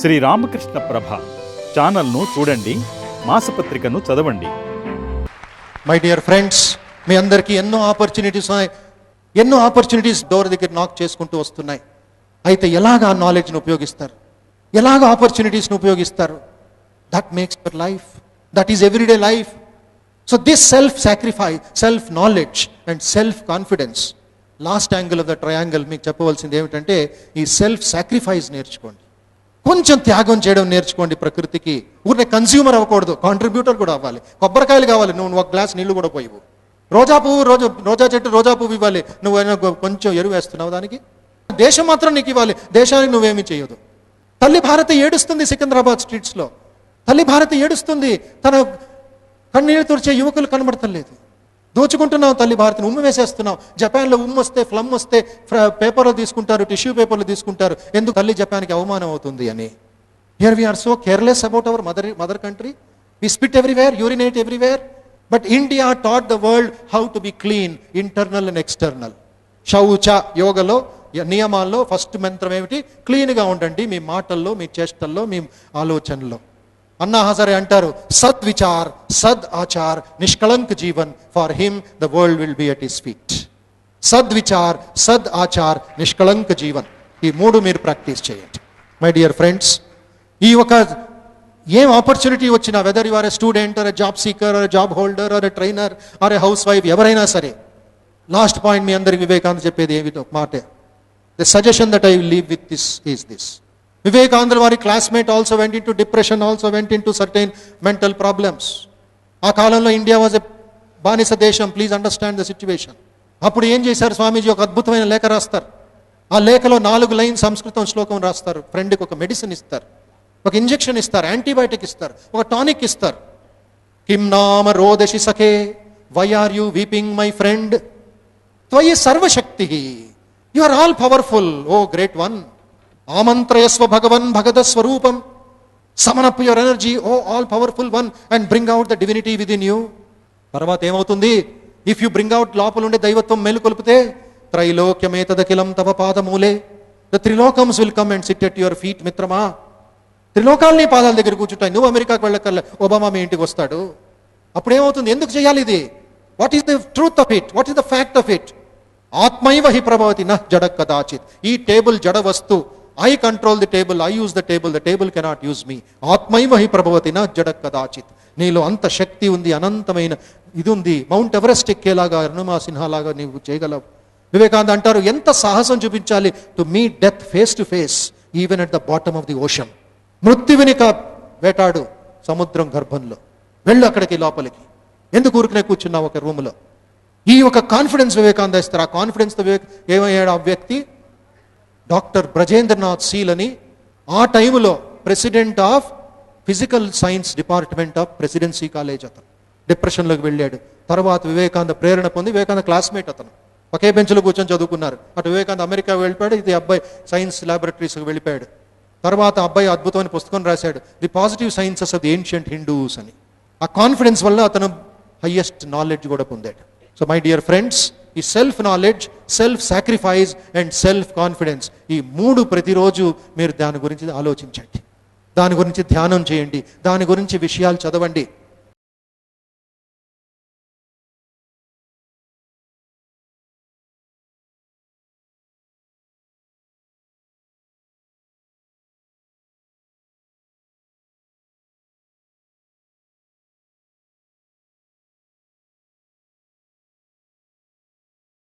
శ్రీ రామకృష్ణ ప్రభ ఛానల్ను చూడండి మాసపత్రికను చదవండి. మై డియర్ ఫ్రెండ్స్ మీ అందరికీ ఎన్నో ఆపర్చునిటీస్ ఉన్నాయి. ఎన్నో ఆపర్చునిటీస్ డోర్ దగ్గర నాక్ చేసుకుంటూ వస్తున్నాయి. అయితే ఎలాగ ఆ నాలెడ్జ్ని ఉపయోగిస్తారు? ఎలాగ ఆపర్చునిటీస్ని ఉపయోగిస్తారు? That makes your life that is everyday life so this self sacrifice self knowledge and self confidence last angle of the triangle మీకు చెప్పవలసింది ఏమిటంటే ఈ సెల్ఫ్ సాక్రిఫైస్ నేర్చుకోండి. కొంచెం త్యాగం చేయడం నేర్చుకోండి ప్రకృతికి. ఊరిని కన్స్యూమర్ అవ్వకూడదు కాంట్రిబ్యూటర్ కూడా అవ్వాలి. కొబ్బరికాయలు కావాలి నువ్వు ఒక గ్లాస్ నీళ్ళు కూడా పోయివు. రోజా పువ్వు రోజా రోజా చెట్టు రోజా పువ్వు ఇవ్వాలి. నువ్వు కొంచెం ఎరువు వేస్తున్నావు దానికి? దేశం మాత్రం నీకు ఇవ్వాలి. దేశానికి నువ్వేమీ చేయదు తల్లి భారతి ఏడుస్తుంది సికింద్రాబాద్ స్ట్రీట్స్లో తల్లి భారతి ఏడుస్తుంది. తన కన్నీరు తుడిచే యువకులు కనబడతలేదు. దోచుకుంటున్నావు తల్లి భారతిని ఉమ్మ వేసేస్తున్నాం జపాన్లో ఉమ్ము వస్తే ఫ్లమ్ వస్తే పేపర్లో తీసుకుంటారు టిష్యూ పేపర్లో తీసుకుంటారు. ఎందుకు తల్లి జపాన్కి అవమానం అవుతుంది అని? Here we are so careless about our mother mother country we spit everywhere urinate everywhere but India taught the world how to be clean internal and external శౌచ యోగలో నియమాల్లో ఫస్ట్ మంత్రం ఏమిటి? క్లీన్గా ఉండండి మీ మాటల్లో మీ చేష్టల్లో మీ ఆలోచనలో అన్నా హజారే అంటారు సద్ విచార్ సద్ ఆచార్ నిష్కళంక్ Jeevan for him the world will be at his feet. సద్ విచార్ సద్ ఆచార్ నిష్కళంక్ జీవన్. ఈ మూడు మీరు ప్రాక్టీస్ చేయండి. మై డియర్ ఫ్రెండ్స్ ఈ ఒక ఏం ఆపర్చునిటీ వచ్చినా whether you are a student or a job seeker or a job holder or a trainer or a housewife ఎవరైనా సరే లాస్ట్ పాయింట్ మీ అందరికి వివేకానంద చెప్పేది ఏమి ఒక మాటే. The suggestion that I leave with this is this Vivekananda వారి classmate also went into depression also went into certain mental problems ఆ కాలంలో ఇండియా వాజ్ ఎ బానిస దేశం. ప్లీజ్ అండర్స్టాండ్ ద సిచ్యువేషన్ అప్పుడు ఏం చేశారు స్వామీజీ? ఒక అద్భుతమైన లేఖ రాస్తారు. ఆ లేఖలో నాలుగు లైన్ సంస్కృతం శ్లోకం రాస్తారు. ఫ్రెండ్కి ఒక మెడిసిన్ ఇస్తారు. ఒక ఇంజెక్షన్ ఇస్తారు. యాంటీబయాటిక్ ఇస్తారు. ఒక టానిక్ ఇస్తారు. కిం నామ రోదశి సఖే? Why are you weeping my friend త్వయి సర్వశక్తి you are all powerful O great one ఆమంత్రయస్వ భగవన్ భగద స్వరూపం. Summon up your energy O all powerful one and bring out the divinity within you తర్వాత ఏమవుతుంది? ఇఫ్ యు బ్రింగ్ అవుట్ లోపల ఉండే దైవత్వం మేలుకొల్పితే త్రైలోక్యమేతదఖిలం తవ పాదమూలే. The త్రిలోకమ్స్ will come and sit at your feet మిత్రమా. త్రిలోకాలని పాదాల దగ్గర కూర్చుంటాయి. నువ్వు అమెరికాకు వెళ్ళకల్లా ఒబామా మీ ఇంటికి వస్తాడు. అప్పుడు ఏమవుతుంది ఎందుకు చేయాలి ఇది? What is the truth of it what is the fact of it ఆత్మైవ హి ప్రభవతి నహ్ జడ కదాచిత్. ఈ టేబుల్ జడ వస్తు I control the table I use the table the table cannot use me ఆత్మైవ హి ప్రభవతి నా జడక్ కదాచిత్ నీలో అంత శక్తి ఉంది అనంతమైన ఇది ఉంది మౌంట్ ఎవరెస్ట్ ఎక్కేలాగా అరుణమా సిన్హాలాగా నీవు చేయగలవు వివేకానంద అంటారు ఎంత సాహసం చూపించాలి to meet death face to face even at the bottom of the ocean మృత్యువిని వేటాడు సముద్రం గర్భంలో వెళ్ళు అక్కడికి లోపలికి ఎందుకు ఊరికనే కూర్చున్నావు ఒక రూమ్లో ఈ ఒక కాన్ఫిడెన్స్ వివేకానంద ఇస్తారు ఆ కాన్ఫిడెన్స్ వివేక ఏమయ్యాడు ఆ వ్యక్తి డాక్టర్ బ్రజేంద్రనాథ్ సీల్ అని ఆ టైంలో president of physical science department of Presidency college అతను. డిప్రెషన్లోకి వెళ్ళాడు. తర్వాత వివేకానంద ప్రేరణ పొంది వివేకానంద క్లాస్మేట్ అతను. ఒకే బెంచ్లో కూర్చొని చదువుకున్నారు. అటు వివేకానంద అమెరికా వెళ్ళిపోయాడు ఇది అబ్బాయి సైన్స్ ల్యాబొరేటరీస్కి వెళ్ళిపోయాడు. తర్వాత అబ్బాయి అద్భుతమైన పుస్తకం రాశాడు. The positive sciences of the ancient Hindus అని. ఆ కాన్ఫిడెన్స్ వల్ల అతను హయ్యెస్ట్ నాలెడ్జ్ కూడా పొందాడు. సో మై డియర్ ఫ్రెండ్స్ ఈ self knowledge self sacrifice and self confidence ఈ మూడు ప్రతిరోజు మీరు దాని గురించి ఆలోచించండి. దాని గురించి ధ్యానం చేయండి. దాని గురించి విషయాలు చదవండి.